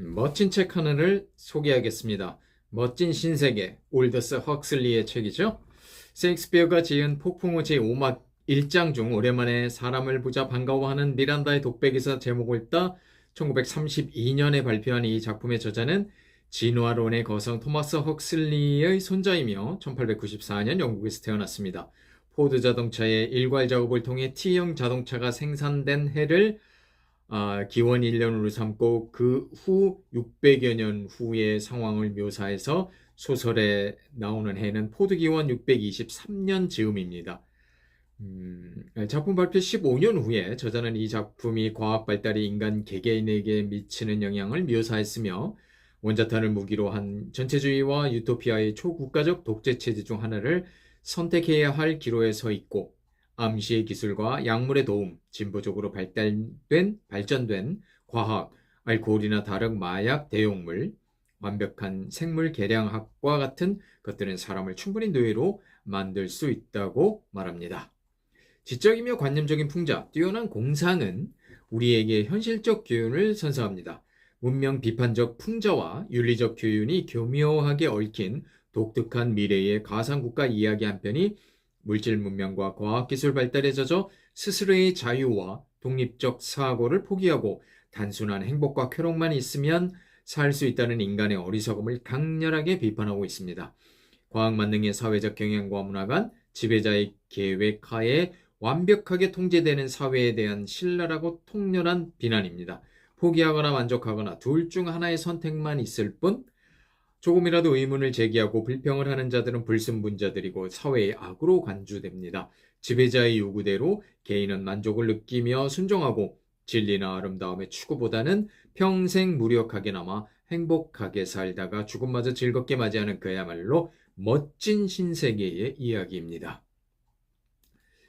음, 멋진 책 하나를 소개하겠습니다. 멋진 신세계, 올더스 헉슬리의 책이죠. 세익스피어가 지은 폭풍우 제5막 1장 중 오랜만에 사람을 보자 반가워하는 미란다의 독백에서 제목을 따 1932년에 발표한 이 작품의 저자는 진화론의 거성 토마스 헉슬리의 손자이며 1894년 영국에서 태어났습니다. 포드 자동차의 일괄 작업을 통해 T형 자동차가 생산된 해를 아, 기원 1년으로 삼고 그 후 600여 년 후의 상황을 묘사해서 소설에 나오는 해는 포드 기원 623년 즈음입니다. 음, 작품 발표 15년 후에 저자는 이 작품이 과학 발달이 인간 개개인에게 미치는 영향을 묘사했으며 원자탄을 무기로 한 전체주의와 유토피아의 초국가적 독재 체제 중 하나를 선택해야 할 기로에 서 있고 암시의 기술과 약물의 도움, 진보적으로 발달된 발전된 과학, 알코올이나 다른 마약 대용물, 완벽한 생물 계량학과 같은 것들은 사람을 충분히 노예로 만들 수 있다고 말합니다. 지적이며 관념적인 풍자, 뛰어난 공상은 우리에게 현실적 교훈을 선사합니다. 문명 비판적 풍자와 윤리적 교훈이 교묘하게 얽힌 독특한 미래의 가상국가 이야기 한 편이 물질 문명과 과학기술 발달에 젖어 스스로의 자유와 독립적 사고를 포기하고 단순한 행복과 쾌락만 있으면 살 수 있다는 인간의 어리석음을 강렬하게 비판하고 있습니다. 과학 만능의 사회적 경향과 문화간 지배자의 계획하에 완벽하게 통제되는 사회에 대한 신랄하고 통렬한 비난입니다. 포기하거나 만족하거나 둘 중 하나의 선택만 있을 뿐 조금이라도 의문을 제기하고 불평을 하는 자들은 불순분자들이고 사회의 악으로 간주됩니다. 지배자의 요구대로 개인은 만족을 느끼며 순종하고 진리나 아름다움의 추구보다는 평생 무력하게 남아 행복하게 살다가 죽음마저 즐겁게 맞이하는 그야말로 멋진 신세계의 이야기입니다.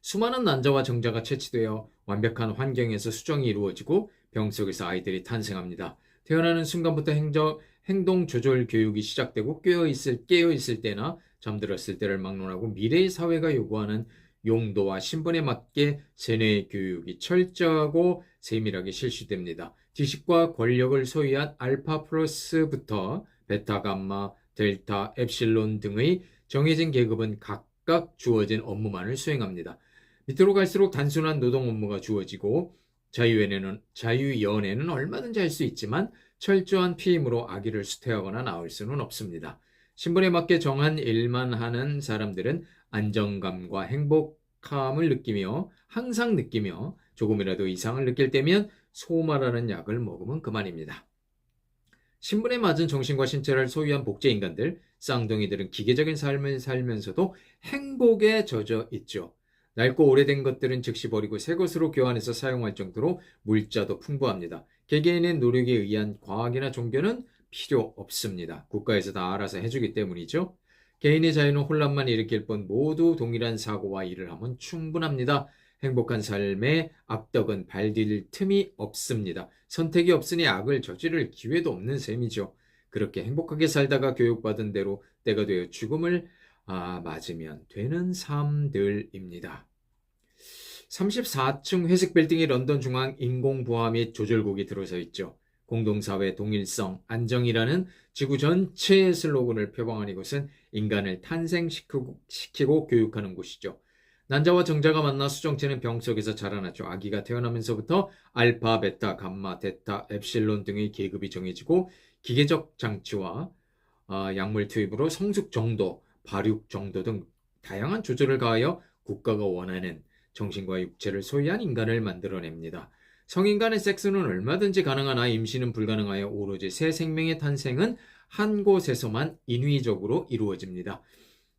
수많은 난자와 정자가 채취되어 완벽한 환경에서 수정이 이루어지고 병 속에서 아이들이 탄생합니다. 태어나는 순간부터 행정, 행동 조절 교육이 시작되고 깨어 있을 깨어 있을 때나 잠들었을 때를 막론하고 미래의 사회가 요구하는 용도와 신분에 맞게 세뇌 교육이 철저하고 세밀하게 실시됩니다. 지식과 권력을 소유한 알파 플러스부터 베타, 감마, 델타, 엡실론 등의 정해진 계급은 각각 주어진 업무만을 수행합니다. 밑으로 갈수록 단순한 노동 업무가 주어지고 자유연애는, 자유연애는 얼마든지 할 수 있지만 철저한 피임으로 아기를 수태하거나 낳을 수는 없습니다. 신분에 맞게 정한 일만 하는 사람들은 안정감과 행복함을 느끼며 항상 느끼며 조금이라도 이상을 느낄 때면 소마라는 약을 먹으면 그만입니다. 신분에 맞은 정신과 신체를 소유한 복제 인간들, 쌍둥이들은 기계적인 삶을 살면서도 행복에 젖어 있죠. 낡고 오래된 것들은 즉시 버리고 새 것으로 교환해서 사용할 정도로 물자도 풍부합니다. 개개인의 노력에 의한 과학이나 종교는 필요 없습니다. 국가에서 다 알아서 해주기 때문이죠. 개인의 자유는 혼란만 일으킬 뿐 모두 동일한 사고와 일을 하면 충분합니다. 행복한 삶에 악덕은 발딜 틈이 없습니다. 선택이 없으니 악을 저지를 기회도 없는 셈이죠. 그렇게 행복하게 살다가 교육받은 대로 때가 되어 죽음을 아, 맞으면 되는 삶들입니다. 34층 회색 빌딩의 런던 중앙 인공부화 및 조절국이 들어서 있죠. 공동사회 동일성, 안정이라는 지구 전체의 슬로건을 표방한 이곳은 인간을 탄생시키고 시키고 교육하는 곳이죠. 난자와 정자가 만나 수정체는 병 속에서 자라나죠. 아기가 태어나면서부터 알파, 베타, 감마, 데타, 엡실론 등의 계급이 정해지고 기계적 장치와 어, 약물 투입으로 성숙 정도, 발육 정도 등 다양한 조절을 가하여 국가가 원하는 정신과 육체를 소유한 인간을 만들어냅니다. 성인 간의 섹스는 얼마든지 가능하나 임신은 불가능하여 오로지 새 생명의 탄생은 한 곳에서만 인위적으로 이루어집니다.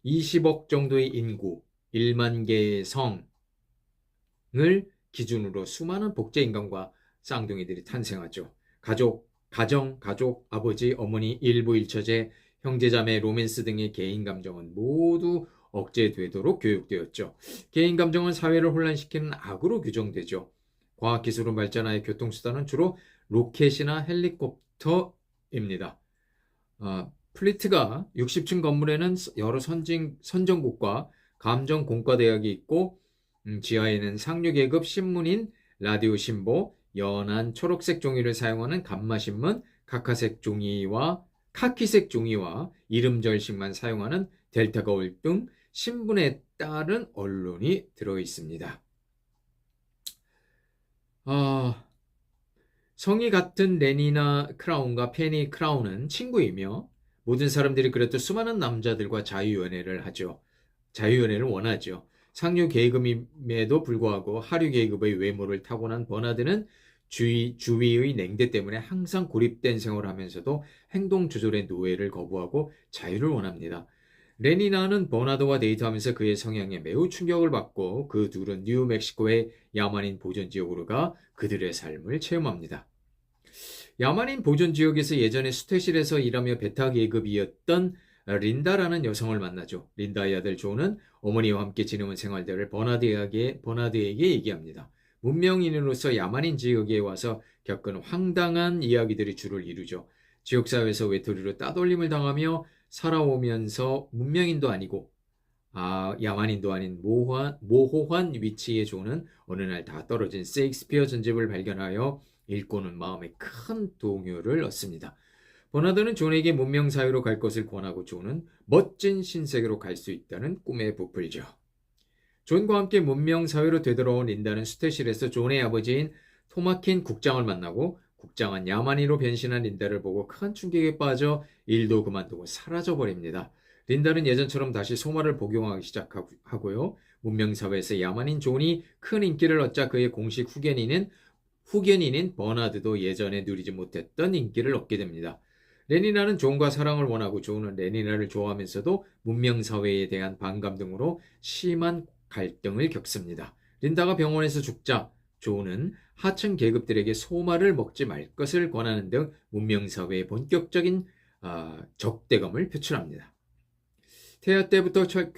20억 정도의 인구, 1만 개의 성을 기준으로 수많은 복제 인간과 쌍둥이들이 탄생하죠. 가족, 가정, 가족, 아버지, 어머니, 일부 일처제, 형제자매, 로맨스 등의 개인 감정은 모두 억제되도록 교육되었죠. 개인 감정은 사회를 혼란시키는 악으로 규정되죠. 과학기술은 발전하여 교통수단은 주로 로켓이나 헬리콥터입니다. 어, 플리트가 60층 건물에는 여러 선진, 선정국과 감정 공과대학이 있고 음, 지하에는 상류계급 신문인 라디오 신보, 연한 초록색 종이를 사용하는 감마신문, 카카색 종이와 카키색 종이와 이름 절식만 사용하는 델타 거울 등 신분에 따른 언론이 들어 있습니다. 아, 성이 같은 레니나 크라운과 페니 크라운은 친구이며 모든 사람들이 그래도 수많은 남자들과 자유연애를 하죠. 자유연애를 원하죠. 상류 계급임에도 불구하고 하류 계급의 외모를 타고난 버나드는 주위, 주위의 냉대 때문에 항상 고립된 생활을 하면서도 행동 조절의 노예를 거부하고 자유를 원합니다. 레니나는 버나드와 데이트하면서 그의 성향에 매우 충격을 받고 그 둘은 뉴멕시코의 야만인 보존 지역으로 가 그들의 삶을 체험합니다. 야만인 보존 지역에서 예전에 수태실에서 일하며 베타 계급이었던 린다라는 여성을 만나죠. 린다의 아들 조는 어머니와 함께 지내온 생활들을 버나드에게, 버나드에게 얘기합니다. 문명인으로서 야만인 지역에 와서 겪은 황당한 이야기들이 주를 이루죠. 지역사회에서 외톨이로 따돌림을 당하며 살아오면서 문명인도 아니고 아, 야만인도 아닌 모호한, 모호한 위치에 조는 어느 날 다 떨어진 세익스피어 전집을 발견하여 읽고는 마음에 큰 동요를 얻습니다. 버나드는 존에게 문명 사회로 갈 것을 권하고 존은 멋진 신세계로 갈 수 있다는 꿈에 부풀죠. 존과 함께 문명 사회로 되돌아온 린다는 수태실에서 존의 아버지인 토마킨 국장을 만나고 국장은 야만이로 변신한 린다를 보고 큰 충격에 빠져 일도 그만두고 사라져 버립니다. 린다는 예전처럼 다시 소마를 복용하기 시작하고요. 문명 사회에서 야만인 존이 큰 인기를 얻자 그의 공식 후견인은 후견인인 버나드도 예전에 누리지 못했던 인기를 얻게 됩니다. 레니나는 존과 사랑을 원하고 존은 레니나를 좋아하면서도 문명사회에 대한 반감 등으로 심한 갈등을 겪습니다. 린다가 병원에서 죽자 존은 하층 계급들에게 소마를 먹지 말 것을 권하는 등 문명사회의 본격적인 어, 적대감을 표출합니다. 태아 때부터 철,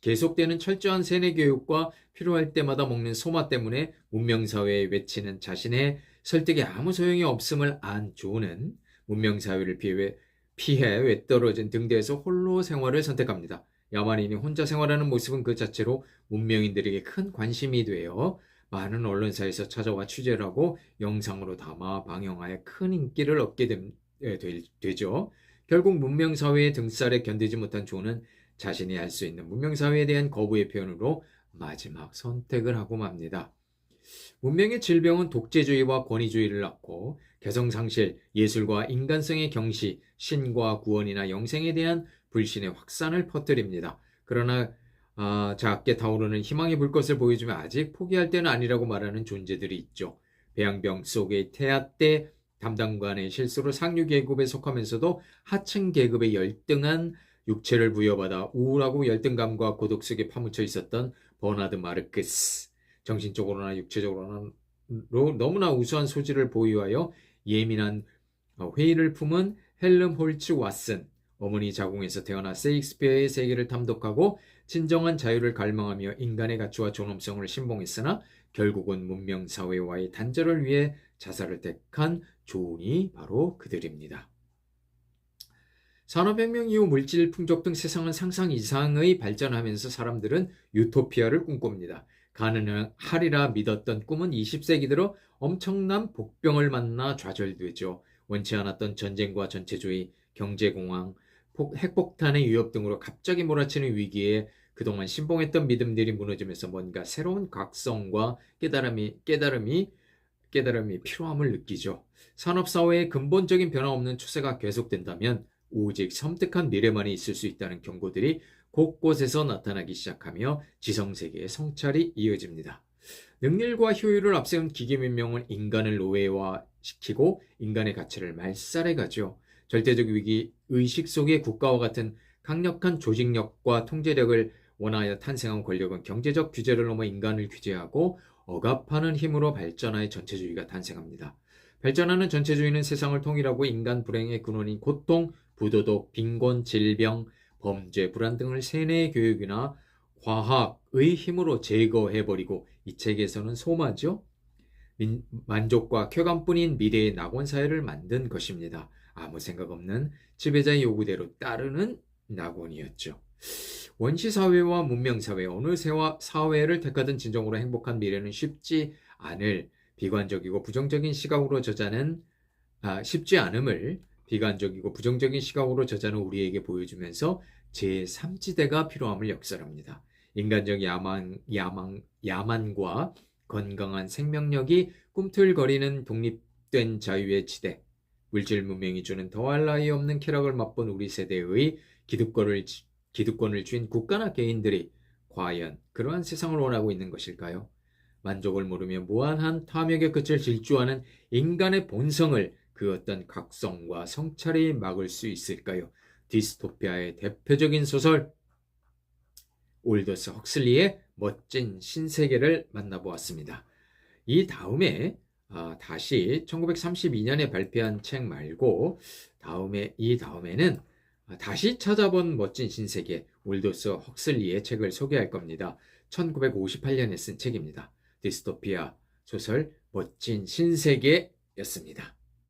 계속되는 철저한 세뇌 교육과 필요할 때마다 먹는 소마 때문에 문명사회에 외치는 자신의 설득에 아무 소용이 없음을 안 조는 문명사회를 피해, 피해 외떨어진 등대에서 홀로 생활을 선택합니다. 야만인이 혼자 생활하는 모습은 그 자체로 문명인들에게 큰 관심이 되어 많은 언론사에서 찾아와 취재를 하고 영상으로 담아 방영하여 큰 인기를 얻게 되, 되, 죠 결국 문명사회의 등살에 견디지 못한 조는 자신이 할수 있는 문명사회에 대한 거부의 표현으로 마지막 선택을 하고 맙니다. 문명의 질병은 독재주의와 권위주의를 낳고 개성상실, 예술과 인간성의 경시, 신과 구원이나 영생에 대한 불신의 확산을 퍼뜨립니다. 그러나 아, 작게 타오르는 희망의 불꽃을 보여주며 아직 포기할 때는 아니라고 말하는 존재들이 있죠. 배양병 속의 태아 때 담당관의 실수로 상류 계급에 속하면서도 하층 계급에 열등한 육체를 부여받아 우울하고 열등감과 고독 속에 파묻혀 있었던 버나드 마르크스. 정신적으로나 육체적으로나 너무나 우수한 소질을 보유하여 예민한 어, 회의를 품은 헬름 홀츠 왓슨. 어머니 자궁에서 태어나 세익스피어의 세계를 탐독하고 진정한 자유를 갈망하며 인간의 가치와 존엄성을 신봉했으나 결국은 문명 사회와의 단절을 위해 자살을 택한 조은이 바로 그들입니다. 산업혁명 이후 물질 풍족 등 세상은 상상 이상의 발전하면서 사람들은 유토피아를 꿈꿉니다. 가능하리라 믿었던 꿈은 20세기 들어 엄청난 복병을 만나 좌절되죠. 원치 않았던 전쟁과 전체주의, 경제공황, 핵폭탄의 위협 등으로 갑자기 몰아치는 위기에 그동안 신봉했던 믿음들이 무너지면서 뭔가 새로운 각성과 깨달음이, 깨달음이, 깨달음이 필요함을 느끼죠. 산업사회의 근본적인 변화 없는 추세가 계속된다면 오직 섬뜩한 미래만이 있을 수 있다는 경고들이 곳곳에서 나타나기 시작하며 지성세계의 성찰이 이어집니다. 능률과 효율을 앞세운 기계민명은 인간을 노예화시키고 인간의 가치를 말살해가죠. 절대적 위기 의식 속의 국가와 같은 강력한 조직력과 통제력을 원하여 탄생한 권력은 경제적 규제를 넘어 인간을 규제하고 억압하는 힘으로 발전하여 전체주의가 탄생합니다. 발전하는 전체주의는 세상을 통일하고 인간 불행의 근원인 고통, 부도덕, 빈곤, 질병, 범죄, 불안 등을 세뇌 교육이나 과학의 힘으로 제거해버리고 이 책에서는 소마죠. 민, 만족과 쾌감뿐인 미래의 낙원 사회를 만든 것입니다. 아무 생각 없는 지배자의 요구대로 따르는 낙원이었죠. 원시 사회와 문명 사회 어느 사회를 택하든 진정으로 행복한 미래는 쉽지 않을 비관적이고 부정적인 시각으로 저자는 아, 쉽지 않음을 비관적이고 부정적인 시각으로 저자는 우리에게 보여주면서 제3지대가 필요함을 역설합니다. 인간적 야만, 야망, 야만과 건강한 생명력이 꿈틀거리는 독립된 자유의 지대, 물질 문명이 주는 더할 나위 없는 쾌락을 맛본 우리 세대의 기득권을, 기득권을 쥔 국가나 개인들이 과연 그러한 세상을 원하고 있는 것일까요? 만족을 모르며 무한한 탐욕의 끝을 질주하는 인간의 본성을 그 어떤 각성과 성찰이 막을 수 있을까요? 디스토피아의 대표적인 소설 올더스 헉슬리의 멋진 신세계를 만나보았습니다. 이 다음에 아, 다시 1932년에 발표한 책 말고 다음에 이 다음에는 아, 다시 찾아본 멋진 신세계 올더스 헉슬리의 책을 소개할 겁니다. 1958년에 쓴 책입니다. 디스토피아 소설 멋진 신세계였습니다.